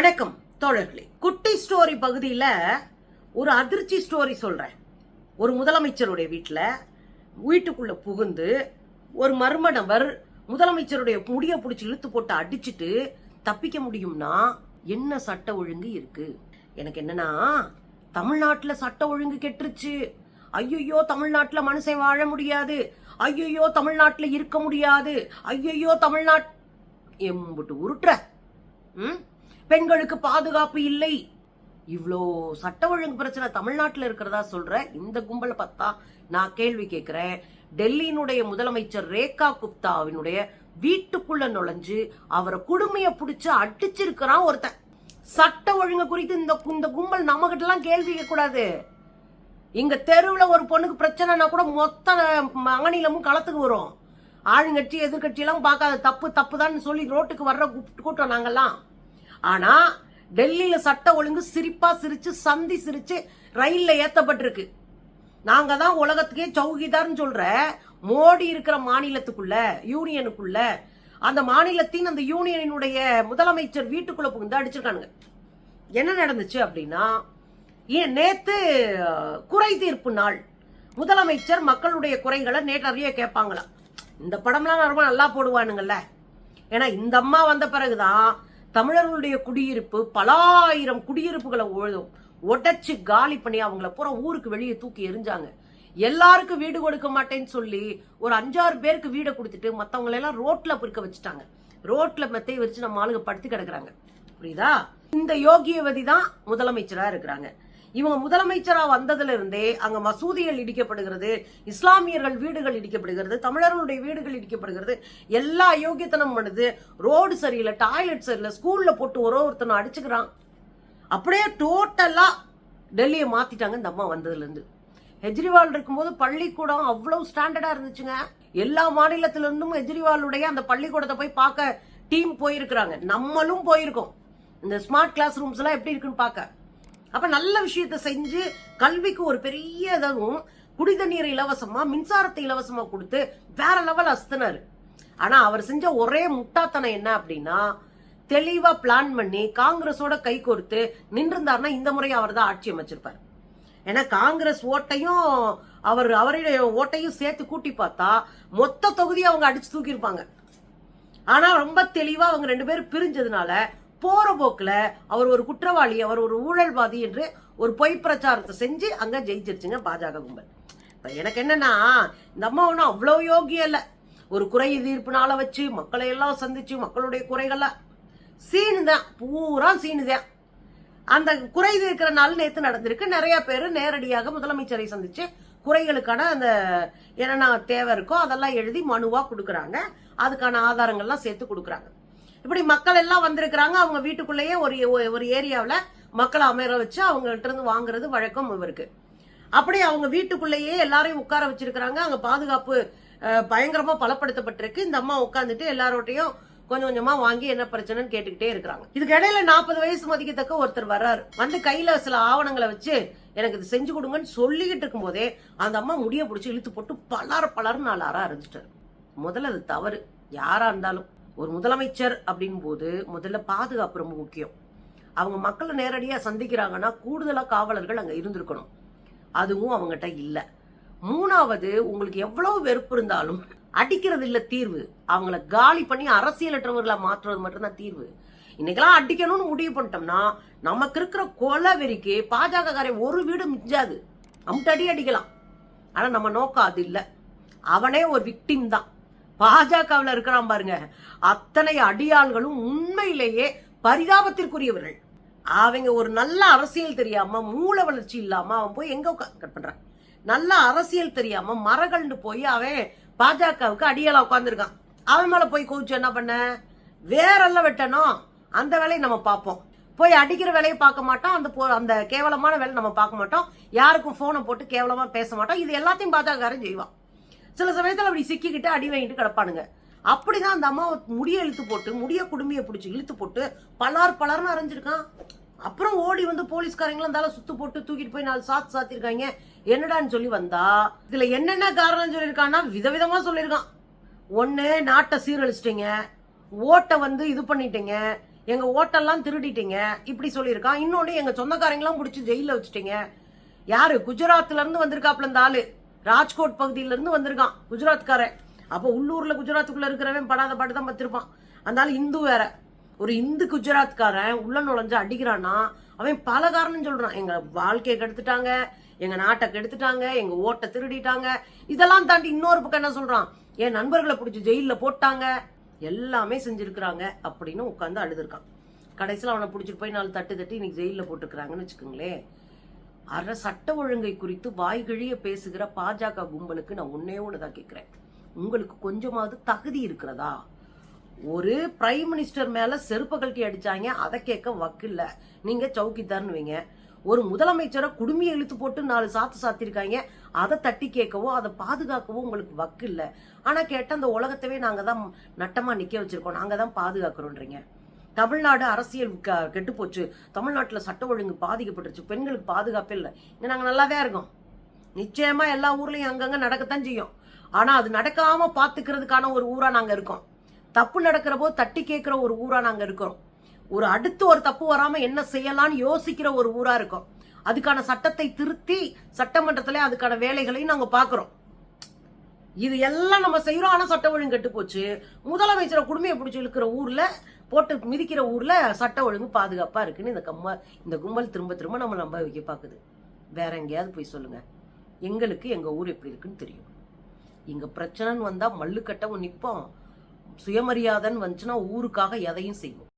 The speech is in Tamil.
வணக்கம் தோழர்களே. குட்டி ஸ்டோரி பகுதியில் ஒரு அதிர்ச்சி ஸ்டோரி சொல்கிறேன் ஒரு முதலமைச்சருடைய வீட்டில் வீட்டுக்குள்ளே புகுந்து ஒரு மர்ம நபர் முதலமைச்சருடைய முடிய பிடிச்சி இழுத்து போட்டு அடிச்சுட்டு தப்பிக்க முடியும்னா என்ன சட்ட ஒழுங்கு இருக்கு? எனக்கு என்னன்னா தமிழ்நாட்டில் சட்ட ஒழுங்கு கெட்டுருச்சு. ஐயோ தமிழ்நாட்டில் மனுஷன் வாழ முடியாது. ஐயோ தமிழ்நாட்டில் இருக்க முடியாது. ஐயோ தமிழ்நாட் எம்புட்டு உருட்டுற. ம்? பெண்களுக்கு பாதுகாப்பு இல்லை. இவ்வளோ சட்ட ஒழுங்கு பிரச்சனை தமிழ்நாட்டில் இருக்கிறதா சொல்ற இந்த கும்பலை பார்த்தா நான் கேள்வி கேட்கிறேன். டெல்லியினுடைய முதலமைச்சர் ரேகா குப்தாவினுடைய வீட்டுக்குள்ள நுழைஞ்சு அவரை குடுமைய பிடிச்சு அடிச்சிருக்கிறான் ஒருத்தன். சட்ட ஒழுங்கு குறித்து இந்த இந்த கும்பல் நம்ம எல்லாம் கேள்வி கேட்கக்கூடாது. இங்க தெருவில் ஒரு பொண்ணுக்கு பிரச்சனைனா கூட மொத்த மகனிலமும் களத்துக்கு வரும். ஆளுங்கட்சி எதிர்கட்சியெல்லாம் பார்க்காத தப்பு தப்பு சொல்லி ரோட்டுக்கு வர்ற கூப்பிட்டு கூட்டம் நாங்கெல்லாம். ஆனா டெல்லியில சட்ட ஒழுங்கு சிரிப்பா சிரிச்சு சந்தி சிரிச்சு ரயில்ல ஏத்தப்பட்டிருக்கு. நாங்க தான் உலகத்துக்கே சௌகிதார்னு சொல்ற மோடி இருக்கிற மாநிலத்துக்குள்ள யூனியனுக்குள்ள அந்த மாநிலத்தின் அந்த யூனியனினுடைய முதலமைச்சர் வீட்டுக்குள்ள புகுந்து அடிச்சிருக்கானுங்க. என்ன நடந்துச்சு அப்படின்னா நேத்து குறை தீர்ப்பு நாள். முதலமைச்சர் மக்களுடைய குறைகளை நேற்றறிய கேட்பாங்களாம் இந்த படம்லாம் ரொம்ப நல்லா போடுவானுங்கல்ல. ஏன்னா இந்த அம்மா வந்த பிறகுதான் தமிழர்களுடைய குடியிருப்பு பல ஆயிரம் குடியிருப்புகளை ஒழுதும் உடைச்சு காலி பண்ணி அவங்கள பூரா ஊருக்கு வெளியே தூக்கி எரிஞ்சாங்க எல்லாருக்கும் வீடு கொடுக்க மாட்டேன்னு சொல்லி ஒரு அஞ்சாறு பேருக்கு வீடை கொடுத்துட்டு மத்தவங்களை எல்லாம் ரோட்ல பிற்க வச்சுட்டாங்க. ரோட்ல மெத்தை வச்சு நம்ம ஆளுங்க படுத்து கிடக்குறாங்க. புரியுதா? இந்த யோகியவதி தான் முதலமைச்சரா இருக்கிறாங்க. இவங்க முதலமைச்சரா வந்ததிலிருந்தே அங்கே அங்க மசூதிகள் இடிக்கப்படுகிறது இஸ்லாமியர்கள் வீடுகள் இடிக்கப்படுகிறது தமிழர்களுடைய வீடுகள் இடிக்கப்படுகிறது. எல்லா யோகியத்தனம் பண்ணுது. ரோடு சரியில்லை டாய்லெட் சரியில்லை ஸ்கூல்ல போட்டு ஒரு ஒருத்தனை அடிச்சுக்கிறான். அப்படியே டோட்டலா டெல்லியை மாத்திட்டாங்க இந்த அம்மா வந்ததுலேருந்து. கெஜ்ரிவால் இருக்கும்போது பள்ளிக்கூடம் அவ்வளவு ஸ்டாண்டர்டா இருந்துச்சுங்க. எல்லா மாநிலத்திலிருந்தும் கெஜ்ரிவாலுடைய அந்த பள்ளிக்கூடத்தை போய் பார்க்க டீம் போயிருக்கிறாங்க. நம்மளும் போயிருக்கோம். இந்த ஸ்மார்ட் கிளாஸ் ரூம்ஸ் எல்லாம் எப்படி இருக்குன்னு பார்க்க. அப்ப நல்ல விஷயத்த செஞ்சு கல்விக்கு ஒரு பெரிய இதாகவும் குடி தண்ணீர் இலவசமா மின்சாரத்தை இலவசமா கொடுத்து வேற லெவல் அஸ்தினாரு ஆனா அவர் செஞ்ச ஒரே முட்டாத்தனம் என்ன அப்படின்னா தெளிவா பிளான் பண்ணி காங்கிரஸோட கை கொடுத்து நின்றிருந்தார்னா இந்த முறை அவர் தான் ஆட்சி அமைச்சிருப்பார். ஏன்னா காங்கிரஸ் ஓட்டையும் அவர் அவருடைய ஓட்டையும் சேர்த்து கூட்டி பார்த்தா மொத்த தொகுதியை அவங்க அடிச்சு தூக்கியிருப்பாங்க. ஆனா ரொம்ப தெளிவா அவங்க ரெண்டு பேரும் பிரிஞ்சதுனால போற போக்குல அவர் ஒரு குற்றவாளி அவர் ஒரு ஊழல்வாதி என்று ஒரு பொய் பிரச்சாரத்தை செஞ்சு அங்க ஜெயிச்சிருச்சுங்க பாஜக கும்பல். இப்போ எனக்கு என்னன்னா இந்த அம்மா ஒன்றும் அவ்வளோ யோகியம் இல்லை ஒரு குறை தீர்ப்புனால வச்சு மக்களை எல்லாம் சந்திச்சு மக்களுடைய குறைகளை. சீனு தான் பூரா சீனு தான். அந்த குறை தீர்க்கிற நாள் நேற்று நடந்திருக்கு. நிறைய பேர் நேரடியாக முதலமைச்சரை சந்திச்சு குறைகளுக்கான அந்த என்னென்ன தேவை இருக்கோ அதெல்லாம் எழுதி மனுவாக கொடுக்குறாங்க. அதுக்கான ஆதாரங்கள்லாம் சேர்த்து கொடுக்குறாங்க. இப்படி மக்கள் எல்லாம் வந்திருக்கிறாங்க. அவங்க வீட்டுக்குள்ளேயே ஒரு ஒரு ஏரியாவில் மக்களை அமர வச்சு அவங்கள்ட்ட இருந்து வாங்குறது வழக்கம் இவருக்கு. அப்படி அவங்க வீட்டுக்குள்ளேயே எல்லாரையும் உட்கார வச்சிருக்கிறாங்க. அங்கே பாதுகாப்பு பயங்கரமா பலப்படுத்தப்பட்டிருக்கு. இந்த அம்மா உட்காந்துட்டு எல்லாரோட்டையும் கொஞ்சம் கொஞ்சமா வாங்கி என்ன பிரச்சனைன்னு கேட்டுக்கிட்டே இருக்கிறாங்க. இதுக்கு இடையில நாற்பது வயசு மதிக்கத்தக்க ஒருத்தர் வர்றாரு. வந்து கையில சில ஆவணங்களை வச்சு எனக்கு இது செஞ்சு கொடுங்கன்னு சொல்லிக்கிட்டு இருக்கும்போதே அந்த அம்மா முடிய பிடிச்சி இழுத்து போட்டு பலர் பலர் நாலு அற ஆரம்பிச்சிட்டாரு. முதல்ல அது தவறு. யாரா இருந்தாலும். ஒரு முதலமைச்சர் அப்படின் போது முதல்ல பாதுகாப்பு ரொம்ப முக்கியம். அவங்க மக்களை நேரடியாக சந்திக்கிறாங்கன்னா கூடுதலாக காவலர்கள் அங்கே இருந்திருக்கணும். அதுவும் அவங்ககிட்ட இல்லை. மூணாவது உங்களுக்கு எவ்வளவு வெறுப்பு இருந்தாலும் அடிக்கிறது இல்லை தீர்வு. அவங்கள காலி பண்ணி அரசியலற்றவர்களை மாற்றுறது மட்டும்தான் தீர்வு. இன்னைக்கெல்லாம் அடிக்கணும்னு முடிவு பண்ணிட்டோம்னா நமக்கு இருக்கிற கொலை வெறிக்கு பாஜக காரன் ஒரு வீடு மிஞ்சாது. அமுட்டடி அடிக்கலாம். ஆனால் நம்ம நோக்கம் அது இல்லை. அவனே ஒரு விக்டிம் தான். பாஜகவில் இருக்கிறான் பாருங்க. அத்தனை அடியாள்களும் உண்மையிலேயே பரிதாபத்திற்குரியவர்கள். அவங்க ஒரு நல்ல அரசியல் தெரியாம மூல வளர்ச்சி இல்லாம அவன் போய் எங்க கட் பண்றான். நல்ல அரசியல் தெரியாம மரகள்னு போய் அவன் பாஜகவுக்கு அடியாளா உட்காந்துருக்கான் அவன் மேல போய் கோச்சு என்ன பண்ண? வேறெல்லாம் வெட்டணும். அந்த வேலையை நம்ம பார்ப்போம். போய் அடிக்கிற வேலையை பார்க்க மாட்டோம். அந்த போ- அந்த கேவலமான வேலை நம்ம பார்க்க மாட்டோம். யாருக்கும் ஃபோனை போட்டு கேவலமாக பேச மாட்டோம். இது எல்லாத்தையும் பாஜகக்காரன் செய்வான். சில சமயத்தில் அப்படி சிக்கிக்கிட்டு அடி வாங்கிட்டு கிடப்பானுங்க. அப்படிதான் அந்த அம்மா முடிய இழுத்து போட்டு முடிய குடும்பியை பிடிச்சி இழுத்து போட்டு பலார் பலர்னு அரைஞ்சிருக்கான். அப்புறம் ஓடி வந்து போலீஸ்காரங்களும் இருந்தாலும் சுத்து போட்டு தூக்கிட்டு போய் நாலு சாத்து சாத்திருக்காங்க. என்னடான்னு சொல்லி வந்தா இதுல என்னென்ன காரணம் சொல்லியிருக்கான்னா விதவிதமா சொல்லியிருக்கான். ஒன்று நாட்டை சீரழிச்சிட்டிங்க. ஓட்டை வந்து இது பண்ணிட்டீங்க. எங்க ஓட்டெல்லாம் திருடிட்டீங்க. இப்படி சொல்லியிருக்கான். இன்னொன்று எங்க சொந்தக்காரங்களாம் பிடிச்சி ஜெயில வச்சுட்டீங்க. யாரு? குஜராத்ல இருந்து வந்திருக்காப்ல இந்த ஆளு. ராஜ்கோட் பகுதியில இருந்து வந்திருக்கான் குஜராத்காரன். அப்ப உள்ளூர்ல குஜராத்துக்குள்ள இருக்கிறவன் படாத பாட்டு தான் பத்திருப்பான் அதனால இந்து வேற. ஒரு இந்து குஜராத்காரன் உள்ள நுழைஞ்சு அடிக்கிறான்னா அவன் பல காரணம் சொல்றான். எங்க வாழ்க்கையை கெடுத்துட்டாங்க எங்க நாட்டை கெடுத்துட்டாங்க எங்க ஓட்டை திருடிட்டாங்க. இதெல்லாம் தாண்டி இன்னொரு பக்கம் என்ன சொல்றான்? என் நண்பர்களை பிடிச்சி ஜெயில போட்டாங்க. எல்லாமே செஞ்சிருக்கிறாங்க அப்படின்னு உட்காந்து அழுதுருக்கான். கடைசியில் அவனை பிடிச்சிட்டு போய் நாலு தட்டு தட்டி இன்னைக்கு ஜெயிலில் போட்டுக்கிறாங்கன்னு வச்சுக்கோங்களேன். அற சட்ட ஒழுங்கை குறித்து வாய்கிழிய பேசுகிற பாஜக கும்பலுக்கு நான் ஒன்னே ஒன்று தான் கேட்குறேன் உங்களுக்கு கொஞ்சமாவது தகுதி இருக்கிறதா? ஒரு பிரைம் மினிஸ்டர் மேல செருப்பு கழட்டி அடிச்சாங்க அதை கேட்க வக்கில்ல நீங்க சௌக்கிதார்னு வைங்க. ஒரு முதலமைச்சரை குடுமி இழுத்து போட்டு நாலு சாத்து சாத்திருக்காங்க அதை தட்டி கேட்கவோ அதை பாதுகாக்கவோ உங்களுக்கு வக்கு இல்லை. ஆனால் கேட்டால் அந்த உலகத்தவே நாங்கள் தான் நட்டமாக நிற்க வச்சுருக்கோம். நாங்கள் தான் பாதுகாக்கிறோன்றீங்க. தமிழ்நாடு அரசியல் க- கெட்டு போச்சு தமிழ்நாட்டுல சட்ட ஒழுங்கு பாதிக்கப்பட்டுருச்சு. பெண்களுக்கு பாதுகாப்பே இல்லை. இங்கே நாங்கள் நல்லாவே இருக்கோம். நிச்சயமா எல்லா ஊர்லேயும் அங்கங்கே நடக்கத்தான் செய்யும். ஆனா அது நடக்காம பார்த்துக்கிறதுக்கான ஒரு ஊராக நாங்கள் இருக்கோம். தப்பு நடக்கிற போது தட்டி கேட்குற ஒரு ஊராக நாங்கள் இருக்கிறோம் ஒரு அடுத்து ஒரு தப்பு வராமல் என்ன செய்யலாம்னு யோசிக்கிற ஒரு ஊராக இருக்கும். அதுக்கான சட்டத்தை திருத்தி சட்டமன்றத்துல அதுக்கான வேலைகளையும் நாங்க பாக்குறோம். இது எல்லாம் நம்ம செய்யறோம் ஆனால் சட்ட ஒழுங்கு கெட்டு போச்சு முதலமைச்சரை குடுமையை பிடிச்சி இழுக்கிற ஊர்ல போட்டு மிதிக்கிற ஊர்ல சட்ட ஒழுங்கு பாதுகாப்பா இருக்குன்னு இந்த கம்மா இந்த கும்பல் திரும்ப திரும்ப நம்ம நம்ப வைக்க பாக்குது. வேற எங்கேயாவது போய் சொல்லுங்க. எங்களுக்கு எங்க ஊர் எப்படி இருக்குன்னு தெரியும். இங்க பிரச்சனைன்னு வந்தா மல்லுக்கட்டவும் நிற்போம் சுயமரியாதைன்னு வந்துச்சுன்னா ஊருக்காக எதையும் செய்வோம்.